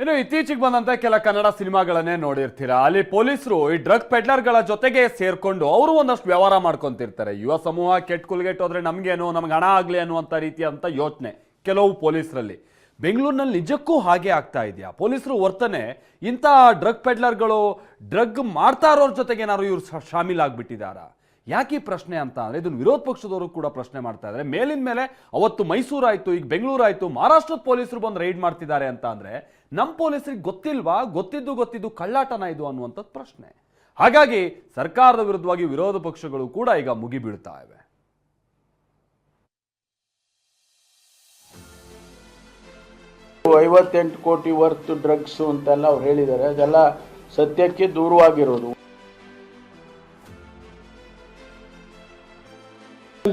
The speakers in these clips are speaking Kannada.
ಇನ್ನು ಇತ್ತೀಚೆಗೆ ಬಂದಂತ ಕೆಲ ಕನ್ನಡ ಸಿನಿಮಾಗಳನ್ನೇ ನೋಡಿರ್ತೀರಾ. ಅಲ್ಲಿ ಪೊಲೀಸರು ಈ ಡ್ರಗ್ ಪೆಡ್ಲರ್ಗಳ ಜೊತೆಗೆ ಸೇರ್ಕೊಂಡು ಅವರು ಒಂದಷ್ಟು ವ್ಯವಹಾರ ಮಾಡ್ಕೊಂತಿರ್ತಾರೆ. ಯುವ ಸಮೂಹ ಕೆಟ್ಟ ಕುಲ್ಗೆಟ್ಟೋದ್ರೆ ನಮ್ಗೇನು, ನಮ್ಗೆ ಹಣ ಆಗ್ಲಿ ಅನ್ನುವಂಥ ರೀತಿಯಂತ ಯೋಚನೆ ಕೆಲವು ಪೊಲೀಸರಲ್ಲಿ. ಬೆಂಗಳೂರಿನಲ್ಲಿ ನಿಜಕ್ಕೂ ಹಾಗೆ ಆಗ್ತಾ ಇದೆಯಾ? ಪೊಲೀಸರು ವರ್ತನೆ ಇಂಥ ಡ್ರಗ್ ಪೆಡ್ಲರ್ಗಳು ಡ್ರಗ್ ಮಾಡ್ತಾ ಇರೋರ ಜೊತೆಗೆ ಏನಾದ್ರು ಇವ್ರು ಶಾಮೀಲಾಗ್ಬಿಟ್ಟಿದ್ದಾರಾ ಯಾಕೆ ಈ ಪ್ರಶ್ನೆ ಅಂತ ಅಂದರೆ, ಇದನ್ನು ವಿರೋಧ ಪಕ್ಷದವರು ಕೂಡ ಪ್ರಶ್ನೆ ಮಾಡ್ತಾ ಇದ್ದಾರೆ ಮೇಲಿನ ಮೇಲೆ ಅವತ್ತು ಮೈಸೂರು ಆಯಿತು ಈಗ ಬೆಂಗಳೂರು ಆಯಿತು ಮಹಾರಾಷ್ಟ್ರದ ಪೊಲೀಸರು ಬಂದು ರೈಡ್ ಮಾಡ್ತಿದ್ದಾರೆ ಅಂತ ಅಂದರೆ ನಮ್ಮ ಪೊಲೀಸರಿಗೆ ಗೊತ್ತಿಲ್ವಾ? ಗೊತ್ತಿದ್ದು ಗೊತ್ತಿದ್ದು ಕಳ್ಳಾಟನ ಇದು ಅನ್ನುವಂಥದ್ದು ಪ್ರಶ್ನೆ. ಹಾಗಾಗಿ ಸರ್ಕಾರದ ವಿರುದ್ಧವಾಗಿ ವಿರೋಧ ಪಕ್ಷಗಳು ಕೂಡ ಈಗ ಮುಗಿಬೀಳ್ತಾ ಇವೆ. ಐವತ್ತೆಂಟು ಕೋಟಿ ವರ್ತ್ ಡ್ರಗ್ಸ್ ಅಂತೆಲ್ಲ ಅವ್ರು ಹೇಳಿದ್ದಾರೆ. ಅದೆಲ್ಲ ಸತ್ಯಕ್ಕೆ ದೂರವಾಗಿರೋದು.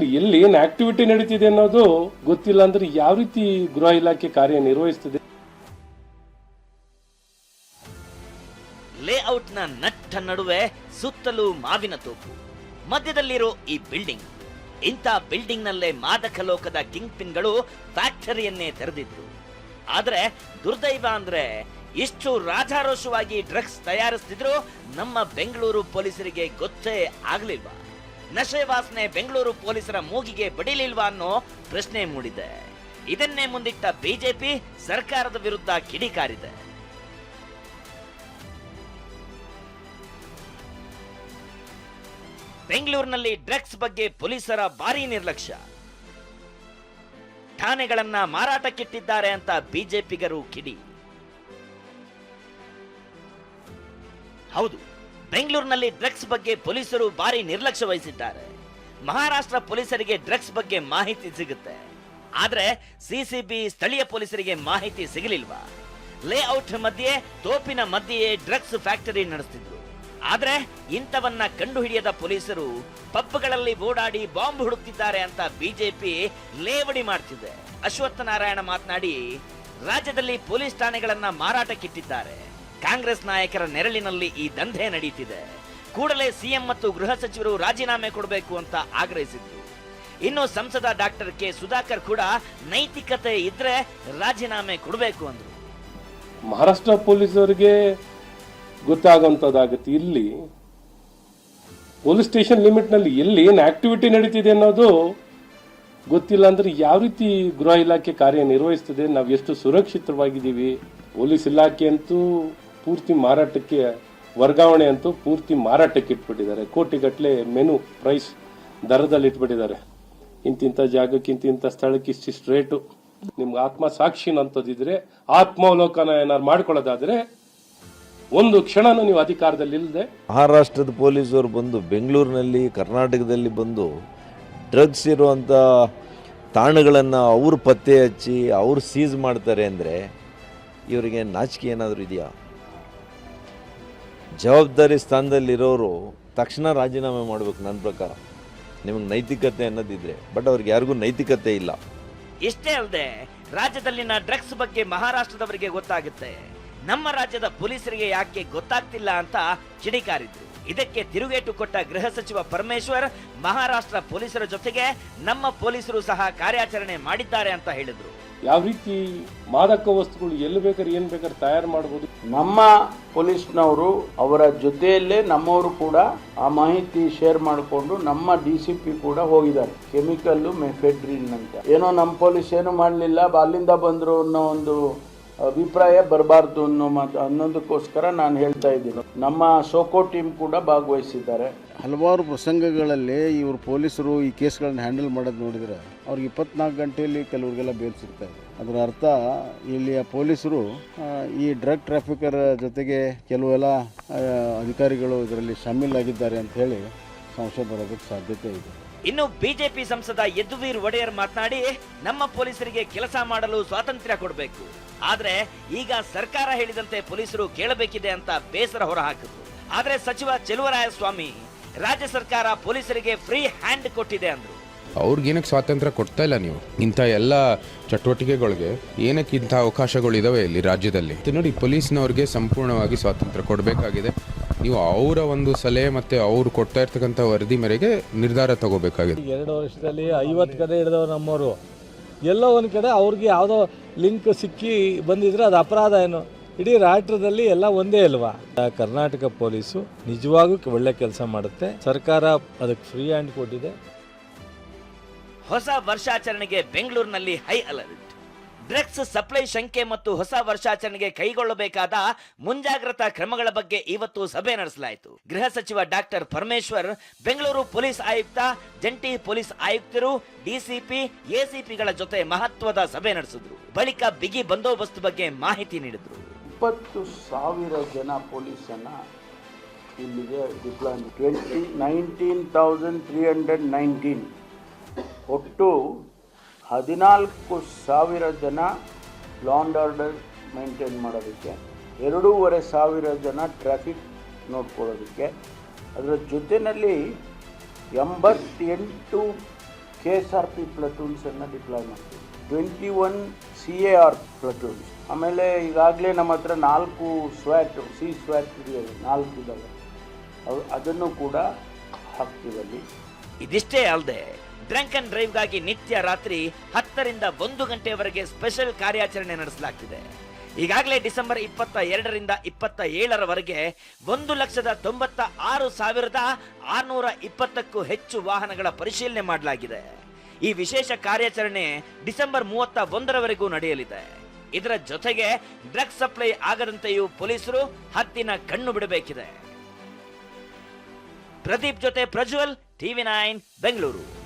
ಎಲ್ಲಿ ಏನ್ ಆಕ್ಟಿವಿಟಿ ನಡೀತಿದೆ ಅನ್ನೋದು ಗೊತ್ತಿಲ್ಲ ಅಂದ್ರೆ ಯಾವ ರೀತಿ ಗೃಹ ಇಲಾಖೆ ಕಾರ್ಯನಿರ್ವಹಿಸುತ್ತಿದೆ ಲೇಔಟ್ನ ನಟ್ಟ ನಡುವೆ ಸುತ್ತಲೂ ಮಾವಿನ ತೋಪು. ಮಧ್ಯದಲ್ಲಿರೋ ಈ ಬಿಲ್ಡಿಂಗ್ ಇಂಥ ಬಿಲ್ಡಿಂಗ್ನಲ್ಲೇ ಮಾದಕ ಲೋಕದ ಕಿಂಗ್ ಪಿನ್ಗಳು ಫ್ಯಾಕ್ಟರಿಯನ್ನೇ ತೆರೆದಿದ್ರು. ಆದ್ರೆ ದುರ್ದೈವ ಅಂದ್ರೆ ಇಷ್ಟು ರಾಜಾರೋಷವಾಗಿ ಡ್ರಗ್ಸ್ ತಯಾರಿಸ್ತಿದ್ರು ನಮ್ಮ ಬೆಂಗಳೂರು ಪೊಲೀಸರಿಗೆ ಗೊತ್ತೇ ಆಗ್ಲಿಲ್ವಾ? ನಶೆ ವಾಸನೆ ಬೆಂಗಳೂರು ಪೊಲೀಸರ ಮೂಗಿಗೆ ಬಡಿಲಿಲ್ವಾ ಅನ್ನೋ ಪ್ರಶ್ನೆ ಮೂಡಿದೆ. ಇದನ್ನೇ ಮುಂದಿಟ್ಟ ಬಿಜೆಪಿ ಸರ್ಕಾರದ ವಿರುದ್ಧ ಕಿಡಿಕಾರಿದೆ ಬೆಂಗಳೂರಿನಲ್ಲಿ ಡ್ರಗ್ಸ್ ಬಗ್ಗೆ ಪೊಲೀಸರ ಭಾರೀ ನಿರ್ಲಕ್ಷ್ಯ. ಠಾಣೆಗಳನ್ನ ಮಾರಾಟಕ್ಕಿಟ್ಟಿದ್ದಾರೆ ಅಂತ ಬಿಜೆಪಿಗರು ಕಿಡಿ. ಹೌದು ಬೆಂಗಳೂರಿನಲ್ಲಿ ಡ್ರಗ್ಸ್ ಬಗ್ಗೆ ಪೊಲೀಸರು ಭಾರಿ ನಿರ್ಲಕ್ಷ್ಯ ವಹಿಸಿದ್ದಾರೆ. ಮಹಾರಾಷ್ಟ್ರ ಪೊಲೀಸರಿಗೆ ಡ್ರಗ್ಸ್ ಬಗ್ಗೆ ಮಾಹಿತಿ ಸಿಗುತ್ತೆ. ಆದ್ರೆ ಸಿಸಿಬಿ ಸ್ಥಳೀಯ ಪೊಲೀಸರಿಗೆ ಮಾಹಿತಿ ಸಿಗಲಿಲ್ವಾ? ಲೇಔಟ್ ಮಧ್ಯೆ, ತೋಪಿನ ಮಧ್ಯೆಯೇ ಡ್ರಗ್ಸ್ ಫ್ಯಾಕ್ಟರಿ ನಡೆಸ್ತಿದ್ರು. ಆದ್ರೆ ಇಂಥವನ್ನ ಕಂಡುಹಿಡಿಯದ ಪೊಲೀಸರು ಪಬ್ಗಳಲ್ಲಿ ಓಡಾಡಿ ಬಾಂಬ್ ಹುಡುಕ್ತಿದ್ದಾರೆ ಅಂತ ಬಿಜೆಪಿ ಲೇವಡಿ ಮಾಡ್ತಿದೆ. ಅಶ್ವತ್ಥ ನಾರಾಯಣ ಮಾತನಾಡಿ, ರಾಜ್ಯದಲ್ಲಿ ಪೊಲೀಸ್ ಠಾಣೆಗಳನ್ನ ಮಾರಾಟಕ್ಕಿಟ್ಟಿದ್ದಾರೆ. ಕಾಂಗ್ರೆಸ್ ನಾಯಕರ ನೆರಳಿನಲ್ಲಿ ಈ ದಂಧೆ ನಡೀತಿದೆ. ಕೂಡಲೇ ಸಿಎಂ ಮತ್ತು ಗೃಹ ಸಚಿವರು ರಾಜೀನಾಮೆ ಕೊಡಬೇಕು ಅಂತ ಆಗ್ರಹಿಸಿದ್ರು. ಇನ್ನು ಸಂಸದ ಡಾಕ್ಟರ್ ಕೆ ಸುಧಾಕರ್ ಕೂಡ ನೈತಿಕತೆ ಇದ್ರೆ ರಾಜೀನಾಮೆ ಕೊಡಬೇಕು ಅಂದ್ರು. ಮಹಾರಾಷ್ಟ್ರ ಪೊಲೀಸರಿಗೆ ಗೊತ್ತಾಗುವಂಥದ್ದಾಗುತ್ತೆ ಇಲ್ಲಿ ಪೊಲೀಸ್ ಸ್ಟೇಷನ್ ಲಿಮಿಟ್ನಲ್ಲಿ ಎಲ್ಲಿ ಏನು ಆಕ್ಟಿವಿಟಿ ನಡೀತಿದೆ ಅನ್ನೋದು ಗೊತ್ತಿಲ್ಲ ಅಂದ್ರೆ ಯಾವ ರೀತಿ ಗೃಹ ಇಲಾಖೆ ಕಾರ್ಯನಿರ್ವಹಿಸ್ತದೆ ನಾವು ಎಷ್ಟು ಸುರಕ್ಷಿತವಾಗಿದ್ದೀವಿ? ಪೊಲೀಸ್ ಇಲಾಖೆ ಅಂತೂ ಪೂರ್ತಿ ಮಾರಾಟಕ್ಕೆ ವರ್ಗಾವಣೆ ಅಂತೂ ಪೂರ್ತಿ ಮಾರಾಟಕ್ಕೆ ಇಟ್ಬಿಟ್ಟಿದ್ದಾರೆ. ಕೋಟಿಗಟ್ಟಲೆ ಮೆನು, ಪ್ರೈಸ್ ದರದಲ್ಲಿ ಇಟ್ಬಿಟ್ಟಿದ್ದಾರೆ. ಇಂತಿಂಥ ಜಾಗಕ್ಕೆ ಇಂತಿಂಥ ಸ್ಥಳಕ್ಕೆ ಇಷ್ಟಿಷ್ಟು ರೇಟು. ನಿಮ್ಗೆ ಆತ್ಮ ಸಾಕ್ಷಿ ಅಂತದಿದ್ರೆ ಆತ್ಮಾವಲೋಕನ ಏನಾರು ಮಾಡ್ಕೊಳ್ಳೋದಾದ್ರೆ, ಒಂದು ಕ್ಷಣನೂ ನೀವು ಅಧಿಕಾರದಲ್ಲಿ ಇಲ್ಲದೆ ಮಹಾರಾಷ್ಟ್ರದ ಪೊಲೀಸರು ಬಂದು ಬೆಂಗಳೂರಿನಲ್ಲಿ, ಕರ್ನಾಟಕದಲ್ಲಿ ಬಂದು ಡ್ರಗ್ಸ್ ಇರುವಂತ ತಾಣಗಳನ್ನು ಅವರು ಪತ್ತೆ ಹಚ್ಚಿ, ಅವರು ಸೀಸ್ ಮಾಡ್ತಾರೆ ಅಂದರೆ, ಇವರಿಗೆ ನಾಚಿಕೆ ಏನಾದರೂ ಇದೆಯಾ? ಜವಾಬ್ದಾರಿ ಸ್ಥಾನದಲ್ಲಿರೋರು ತಕ್ಷಣ ರಾಜೀನಾಮೆ ಮಾಡಬೇಕು ನನ್ನ ಪ್ರಕಾರ. ನಿಮಗೆ ನೈತಿಕತೆ ಅನ್ನೋದಿದ್ರೆ ಬಟ್ ಅವ್ರಿಗೆ ಯಾರಿಗೂ ನೈತಿಕತೆ ಇಲ್ಲ. ಇಷ್ಟೇ ಅಲ್ಲದೆ ರಾಜ್ಯದಲ್ಲಿನ ಡ್ರಗ್ಸ್ ಬಗ್ಗೆ ಮಹಾರಾಷ್ಟ್ರದವರಿಗೆ ಗೊತ್ತಾಗುತ್ತೆ. ನಮ್ಮ ರಾಜ್ಯದ ಪೊಲೀಸರಿಗೆ ಯಾಕೆ ಗೊತ್ತಾಗ್ತಿಲ್ಲ ಅಂತ ಕಿಡಿಕಾರಿದ್ರು. ಇದಕ್ಕೆ ತಿರುಗೇಟು ಕೊಟ್ಟ ಗೃಹ ಸಚಿವ ಪರಮೇಶ್ವರ್, ಮಹಾರಾಷ್ಟ್ರ ಪೊಲೀಸರ ಜೊತೆಗೆ ನಮ್ಮ ಪೊಲೀಸರು ಸಹ ಕಾರ್ಯಾಚರಣೆ ಮಾಡಿದ್ದಾರೆ ಅಂತ ಹೇಳಿದ್ರು. ಯಾವ ರೀತಿ ಮಾದಕ ವಸ್ತುಗಳು ಎಲ್ಲಿ ಬೇಕಾದ್ರೆ ಏನು ಬೇಕಾದ್ರೆ ತಯಾರು ಮಾಡ್ಬೋದು? ನಮ್ಮ ಪೊಲೀಸ್ನವರು ಅವರ ಜೊತೆಯಲ್ಲೇ ನಮ್ಮವರು ಕೂಡ ಆ ಮಾಹಿತಿ ಶೇರ್ ಮಾಡಿಕೊಂಡು ನಮ್ಮ ಡಿ ಸಿ ಪಿ ಕೂಡ ಹೋಗಿದ್ದಾರೆ. ಕೆಮಿಕಲ್ಲು ಮೆಫೆಡ್ರಿನ್ ಅಂತ. ಏನೋ ನಮ್ಮ ಪೊಲೀಸ್ ಏನು ಮಾಡಲಿಲ್ಲ, ಅಲ್ಲಿಂದ ಬಂದರು ಅನ್ನೋ ಒಂದು ಅಭಿಪ್ರಾಯ ಬರಬಾರ್ದು ಅನ್ನೋ ಮಾತು ಅನ್ನೋದಕ್ಕೋಸ್ಕರ ನಾನು ಹೇಳ್ತಾ ಇದ್ದೀನಿ. ನಮ್ಮ ಸೋಕೋ ಟೀಮ್ ಕೂಡ ಭಾಗವಹಿಸಿದ್ದಾರೆ. ಹಲವಾರು ಪ್ರಸಂಗಗಳಲ್ಲಿ ಇವರು ಪೊಲೀಸರು ಈ ಕೇಸ್ಗಳನ್ನ ಹ್ಯಾಂಡಲ್ ಮಾಡೋದು ನೋಡಿದರೆ ಅವ್ರಿಗೆ ಇಪ್ಪತ್ನಾಲ್ಕು ಗಂಟೆಯಲ್ಲಿ ಕೆಲವರಿಗೆಲ್ಲ ಬೇಲ್ ಸಿಗ್ತಾ ಇದೆ. ಅದರ ಅರ್ಥ ಇಲ್ಲಿಯ ಪೊಲೀಸರು ಈ ಡ್ರಗ್ ಟ್ರಾಫಿಕರ್ ಜೊತೆಗೆ ಕೆಲವೆಲ್ಲ ಅಧಿಕಾರಿಗಳು ಇದರಲ್ಲಿ ಶಾಮೀಲಾಗಿದ್ದಾರೆ ಅಂತ ಹೇಳಿ ಸಂಶಯ ಬರೋದಕ್ಕೆ ಸಾಧ್ಯತೆ ಇದೆ. ಇನ್ನು ಬಿಜೆಪಿ ಸಂಸದ ಯದುವೀರ್ ಒಡೆಯರ್ ಮಾತನಾಡಿ ನಮ್ಮ ಪೊಲೀಸರಿಗೆ ಕೆಲಸ ಮಾಡಲು ಸ್ವಾತಂತ್ರ್ಯ ಕೊಡಬೇಕು. ಆದ್ರೆ ಈಗ ಸರ್ಕಾರ ಹೇಳಿದಂತೆ ಪೊಲೀಸರು ಕೇಳಬೇಕಿದೆ ಅಂತ ಬೇಸರ ಹೊರಹಾಕಿದ್ರು. ಆದ್ರೆ ಸಚಿವ ಚೆಲುವರಾಯಸ್ವಾಮಿ ರಾಜ್ಯ ಸರ್ಕಾರ ಪೊಲೀಸರಿಗೆ ಫ್ರೀ ಹ್ಯಾಂಡ್ ಕೊಟ್ಟಿದೆ ಅಂದ್ರು. ಅವ್ರಿಗೇನಕ್ಕೆ ಸ್ವಾತಂತ್ರ್ಯ ಕೊಡ್ತಾ ಇಲ್ಲ ನೀವು? ಇಂಥ ಎಲ್ಲ ಚಟುವಟಿಕೆಗಳಿಗೆ ಏನಕ್ಕೆ ಇಂಥ ಅವಕಾಶಗಳಿದಾವೆ ಇಲ್ಲಿ ರಾಜ್ಯದಲ್ಲಿ? ನೋಡಿ ಪೊಲೀಸ್ನವ್ರಿಗೆ ಸಂಪೂರ್ಣವಾಗಿ ಸ್ವಾತಂತ್ರ್ಯ ಕೊಡಬೇಕಾಗಿದೆ. ನೀವು ಅವರ ಒಂದು ಸಲಹೆ ಮತ್ತೆ ಅವರು ಕೊಡ್ತಾ ಇರ್ತಕ್ಕಂಥ ವರದಿ ಮೇರೆಗೆ ನಿರ್ಧಾರ ತಗೋಬೇಕಾಗಿದೆ. ಎರಡು ವರ್ಷದಲ್ಲಿ ಐವತ್ತು ಕಡೆ ಹಿಡಿದವ್ರು ನಮ್ಮವರು. ಎಲ್ಲೋ ಒಂದು ಕಡೆ ಅವ್ರಿಗೆ ಯಾವುದೋ ಲಿಂಕ್ ಸಿಕ್ಕಿ ಬಂದಿದ್ರೆ ಅದು ಅಪರಾಧ ಏನು? ಇಡೀ ರಾಷ್ಟ್ರದಲ್ಲಿ ಎಲ್ಲ ಒಂದೇ ಅಲ್ವಾ? ಕರ್ನಾಟಕ ಪೊಲೀಸು ನಿಜವಾಗೂ ಒಳ್ಳೆ ಕೆಲಸ ಮಾಡುತ್ತೆ. ಸರ್ಕಾರ ಅದಕ್ಕೆ ಫ್ರೀ ಹ್ಯಾಂಡ್ ಕೊಟ್ಟಿದೆ. ಹೊಸ ವರ್ಷಾಚರಣೆಗೆ ಬೆಂಗಳೂರಿನಲ್ಲಿ ಹೈ ಅಲರ್ಟ್ ಡ್ರಗ್ಸ್ ಸಪ್ಲೈ ಶಂಕೆ ಮತ್ತು ಹೊಸ ವರ್ಷಾಚರಣೆಗೆ ಕೈಗೊಳ್ಳಬೇಕಾದ ಮುಂಜಾಗ್ರತಾ ಕ್ರಮಗಳ ಬಗ್ಗೆ ಇವತ್ತು ಸಭೆ ನಡೆಸಲಾಯಿತು. ಗೃಹ ಸಚಿವ ಡಾಕ್ಟರ್ ಪರಮೇಶ್ವರ್, ಬೆಂಗಳೂರು ಪೊಲೀಸ್ ಆಯುಕ್ತ, ಜಂಟಿ ಪೊಲೀಸ್ ಆಯುಕ್ತರು, ಡಿಸಿಪಿ, ಎಸಿಪಿಗಳ ಜೊತೆ ಮಹತ್ವದ ಸಭೆ ನಡೆಸಿದ್ರು. ಬಳಿಕ ಬಿಗಿ ಬಂದೋಬಸ್ತ್ ಬಗ್ಗೆ ಮಾಹಿತಿ ನೀಡಿದ್ರು. ಇಪ್ಪತ್ತು ಸಾವಿರ ಜನ ಪೊಲೀಸನ್ನು ಇಲ್ಲಿಗೆ deploy twenty nineteen thousand three hundred nineteen. ಒಟ್ಟು ಹದಿನಾಲ್ಕು ಸಾವಿರ ಜನ ಲಾಂಡ್ ಆರ್ಡರ್ ಮೇಂಟೈನ್ ಮಾಡೋದಕ್ಕೆ, ಎರಡೂವರೆ ಸಾವಿರ ಜನ ಟ್ರಾಫಿಕ್ ನೋಡ್ಕೊಳ್ಳೋದಕ್ಕೆ. ಅದರ ಜೊತೆಯಲ್ಲಿ ಎಂಬತ್ತೆಂಟು ಕೆ ಎಸ್ ಆರ್ ಪಿ ಪ್ಲಟೂನ್ಸನ್ನು ಡಿಪ್ಲಾಯ್ ಮಾಡ್ತೀವಿ. Twenty one C A R platoons ಆಮೇಲೆ ಈಗಾಗಲೇ ನಮ್ಮ ಹತ್ರ ನಾಲ್ಕು ಸ್ವ್ಯಾಟ್ ಸಿ ಸ್ವ್ಯಾಟ್ ಇದೆಯಲ್ಲ ನಾಲ್ಕು ಇದಾವೆ. ಅವು ಅದನ್ನು ಕೂಡ ಹಾಕ್ತೀವಲ್ಲಿ ಇದಿಷ್ಟೇ ಅಲ್ಲದೆ ಡ್ರಂಕ್ ಅಂಡ್ ಡ್ರೈವ್ಗಾಗಿ ನಿತ್ಯ ರಾತ್ರಿ ಹತ್ತರಿಂದ ಒಂದು ಗಂಟೆಯವರೆಗೆ ಸ್ಪೆಷಲ್ ಕಾರ್ಯಾಚರಣೆ ನಡೆಸಲಾಗ್ತಿದೆ. ಈಗಾಗಲೇ ಡಿಸೆಂಬರ್ ಇಪ್ಪತ್ತ ಎರಡರಿಂದ ಇಪ್ಪತ್ತ ಏಳರವರೆಗೆ ಒಂದು ಲಕ್ಷದ ತೊಂಬತ್ತ ಆರು ಸಾವಿರದ ಆರುನೂರ ಇಪ್ಪತ್ತಕ್ಕೂ ಹೆಚ್ಚು ವಾಹನಗಳ ಪರಿಶೀಲನೆ ಮಾಡಲಾಗಿದೆ. ಈ ವಿಶೇಷ ಕಾರ್ಯಾಚರಣೆ ಡಿಸೆಂಬರ್ ಮೂವತ್ತ ಒಂದರವರೆಗೂ ನಡೆಯಲಿದೆ. ಇದರ ಜೊತೆಗೆ ಡ್ರಗ್ಸ್ ಸಪ್ಲೈ ಆಗದಂತೆಯೂ ಪೊಲೀಸರು ಹತ್ತಿನ ಕಣ್ಣು ಬಿಡಬೇಕಿದೆ. ಪ್ರದೀಪ್ ಜೊತೆ ಪ್ರಜ್ವಲ್, ಟಿವಿ ನೈನ್, ಬೆಂಗಳೂರು.